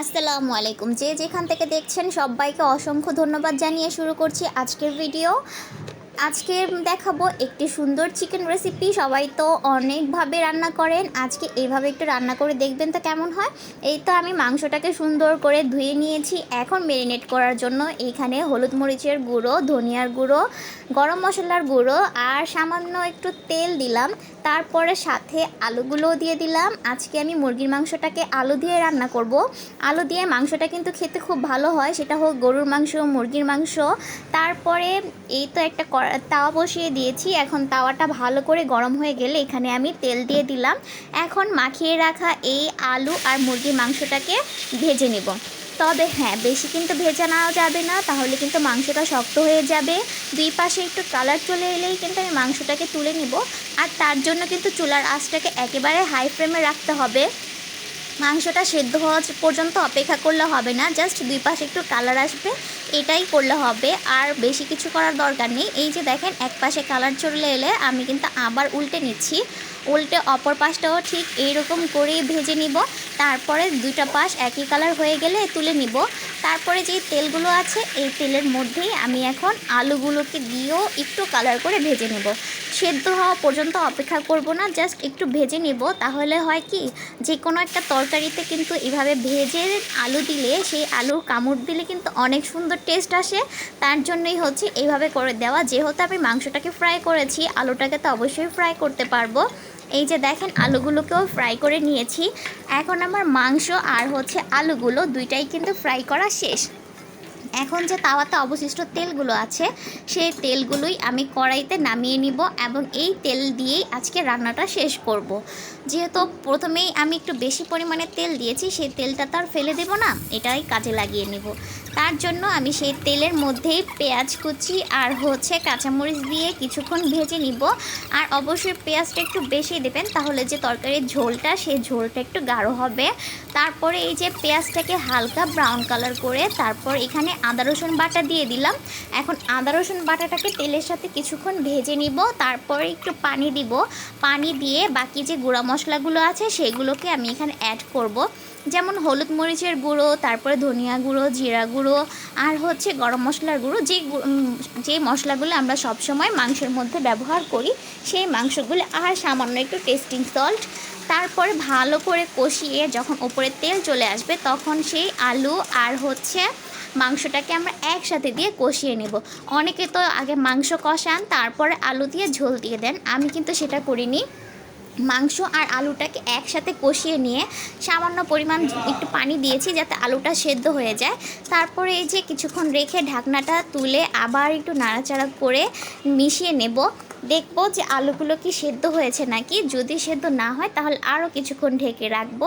আসসালামু আলাইকুম। যে যেখান থেকে দেখছেন সবাইকে অসংখ্য ধন্যবাদ জানিয়ে শুরু করছি আজকের ভিডিও। আজকে দেখাবো একটি সুন্দর চিকেন রেসিপি সবাই তো অনেকভাবে রান্না করেন। আজকে এইভাবে একটু রান্না করে দেখবেন তো কেমন হয়। এই তো আমি মাংসটাকে সুন্দর করে ধুয়ে নিয়েছি। এখন মেরিনেট করার জন্য এখানে হলুদ মরিচের গুঁড়ো, ধনিয়ার গুঁড়ো, গরম মশলার গুঁড়ো আর সামান্য একটু তেল দিলাম। তারপরে সাথে আলুগুলোও দিয়ে দিলাম। আজকে আমি মুরগির মাংসটাকে আলু দিয়ে রান্না করব। আলু দিয়ে মাংসটা কিন্তু খেতে খুব ভালো হয়। সেটা হোক গরুর মাংস, মুরগির মাংস। তারপরে এই তো একটা কড়া- তাওয়া বসিয়ে দিয়েছি। এখন তাওয়াটা ভালো করে গরম হয়ে গেলে এখানে আমি তেল দিয়ে দিলাম। এখন মাখিয়ে রাখা এই আলু আর মুরগির মাংসটাকে ভেজে নেব। তবে হ্যাঁ বেশি কিন্তু ভেজে নেওয়া যাবে না, তাহলে কিন্তু মাংসটা শক্ত হয়ে যাবে। দুই পাশে একটু কালার চলে এলেই কিন্তু আমি মাংসটাকে তুলে নিব। আর তার জন্য কিন্তু চুলার আঁচটাকে একেবারে হাই ফ্লেমে রাখতে হবে। মাংসটা সেদ্ধ হওয়া পর্যন্ত অপেক্ষা করলে হবে না, জাস্ট দুই পাশে একটু কালার আসবে। এটাই করলে হবে, আর বেশি কিছু করার দরকার নেই। এই যে দেখেন এক পাশে কালার চলে এলে আমি কিন্তু আবার উল্টে নিচ্ছি। উল্টে অপর পাশটাও ঠিক এইরকম করেই ভেজে নিব। তারপরে দুইটা পাশ একই কালার হয়ে গেলে তুলে নিব। তারপরে যেই তেলগুলো আছে, এই তেলের মধ্যেই আমি এখন আলুগুলোকে দিয়েও একটু কালার করে ভেজে নেব। সেদ্ধ হওয়া পর্যন্ত অপেক্ষা করব না জাস্ট একটু ভেজে নেব। তাহলে হয় কি যে কোনো একটা তরকারিতে কিন্তু এভাবে ভেজে আলু দিলে, সেই আলুর কামড় দিলে কিন্তু অনেক সুন্দর টেস্ট আসে। তার জন্যই হচ্ছে এইভাবে করে দেওয়া। যেহেতু আমি মাংসটাকে ফ্রাই করেছি, আলুটাকে তো অবশ্যই ফ্রাই করতে পারব। এই যে দেখেন, আলুগুলোকেও ফ্রাই করে নিয়েছি। এখন আমার মাংস আর হচ্ছে আলুগুলো দুইটাই কিন্তু ফ্রাই করা শেষ। এখন যে তাওয়াতে অবশিষ্ট তেলগুলো আছে, সেই তেলগুলোই আমি কড়াইতে নামিয়ে নিব এবং এই তেল দিয়েই আজকে রান্নাটা শেষ করব। যেহেতু প্রথমেই আমি একটু বেশি পরিমাণে তেল দিয়েছি, সেই তেলটা তো আর ফেলে দেবো না, এটাই কাজে লাগিয়ে নেব। তার জন্য আমি সেই তেলের মধ্যেই পেঁয়াজ কুচি আর হচ্ছে কাঁচামরিচ দিয়ে কিছুক্ষণ ভেজে নিব। আর অবশ্যই পেঁয়াজটা একটু বেশি দেবেন, তাহলে যে তরকারির ঝোলটা, সেই ঝোলটা একটু গাঢ় হবে। তারপরে এই যে পেঁয়াজটাকে হালকা ব্রাউন কালার করে তারপর এখানে আদা, রসুন বাটা দিয়ে দিলাম। এখন আদা, রসুন বাটাটাকে তেলের সাথে কিছুক্ষণ ভেজে নিব, তারপরে একটু পানি দিব। পানি দিয়ে বাকি যে গুঁড়া মশলাগুলো আছে, সেগুলোকে আমি এখানে অ্যাড করব। যেমন হলুদ মরিচের গুঁড়ো, তারপরে ধনিয়া গুঁড়ো, জিরা গুঁড়ো, আর হচ্ছে গরম মশলার গুঁড়ো। যে যে মশলাগুলো আমরা সবসময় মাংসের মধ্যে ব্যবহার করি, সেই মাংসগুলো আর সামান্য একটু টেস্টিং সল্ট তারপরে ভালো করে কষিয়ে যখন ওপরে তেল চলে আসবে, তখন সেই আলু আর হচ্ছে মাংসটাকে আমরা একসাথে দিয়ে কষিয়ে নেব। অনেকে তো আগে মাংস কষান, তারপরে আলু দিয়ে ঝোল দিয়ে দেন। আমি কিন্তু সেটা করিনি। মাংস আর আলুটাকে একসাথে কষিয়ে নিয়ে সামান্য পরিমাণ একটু পানি দিয়েছি যাতে আলুটা সেদ্ধ হয়ে যায়। তারপরে এই যে কিছুক্ষণ রেখে ঢাকনাটা তুলে আবার একটু নাড়াচাড়া করে মিশিয়ে নেব। দেখব যে আলুগুলো কি সেদ্ধ হয়েছে নাকি। যদি সেদ্ধ না হয়, তাহলে আরও কিছুক্ষণ ঢেকে রাখব।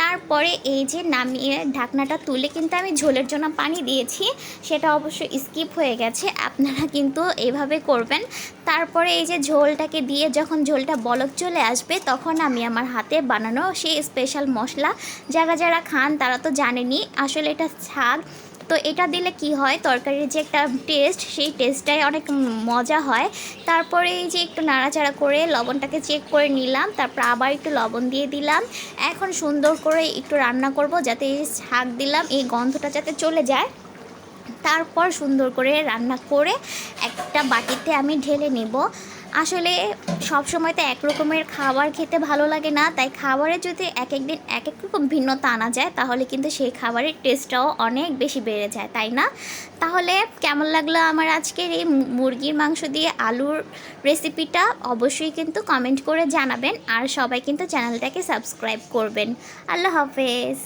তারপরে এই যে নামিয়ে ঢাকনাটা তুলে কিন্তু আমি ঝোলের জন্য পানি দিয়েছি। সেটা অবশ্য স্কিপ হয়ে গেছে, আপনারা কিন্তু এভাবে করবেন। তারপরে এই যে ঝোলটাকে দিয়ে যখন ঝোলটা বলক চলে আসবে, তখন আমি আমার হাতে বানানো সেই স্পেশাল মশলা। যারা যারা খান, তারা তো জানেনি আসলে এটা ছাদ তো এটা দিলে কি হয়? তরকারির যে একটা টেস্ট সেই টেস্টটাই অনেক মজা হয়। তারপরে এই যে একটু নাড়াচাড়া করে লবণটাকে চেক করে নিলাম, তারপর আবার একটু লবণ দিয়ে দিলাম। এখন সুন্দর করে একটু রান্না করব যাতে এই শাক দিলাম, এই গন্ধটা যাতে চলে যায়। তারপর সুন্দর করে রান্না করে একটা বাটিতে আমি ঢেলে নেব। আসলে সব সময় তো এক রকমের খাবার খেতে ভালো লাগে না, তাই খাবারে যদি এক এক দিন এক এক রকম ভিন্নতা আনা যায়, তাহলে কিন্তু সেই খাবারের টেস্টটাও অনেক বেশি বেড়ে যায়, তাই না? তাহলে কেমন লাগল আমার আজকের এই মুরগির মাংস দিয়ে আলুর রেসিপিটা অবশ্যই কিন্তু কমেন্ট করে জানাবেন, আর সবাই কিন্তু চ্যানেলটাকে সাবস্ক্রাইব করবেন। আল্লাহ হাফেজ।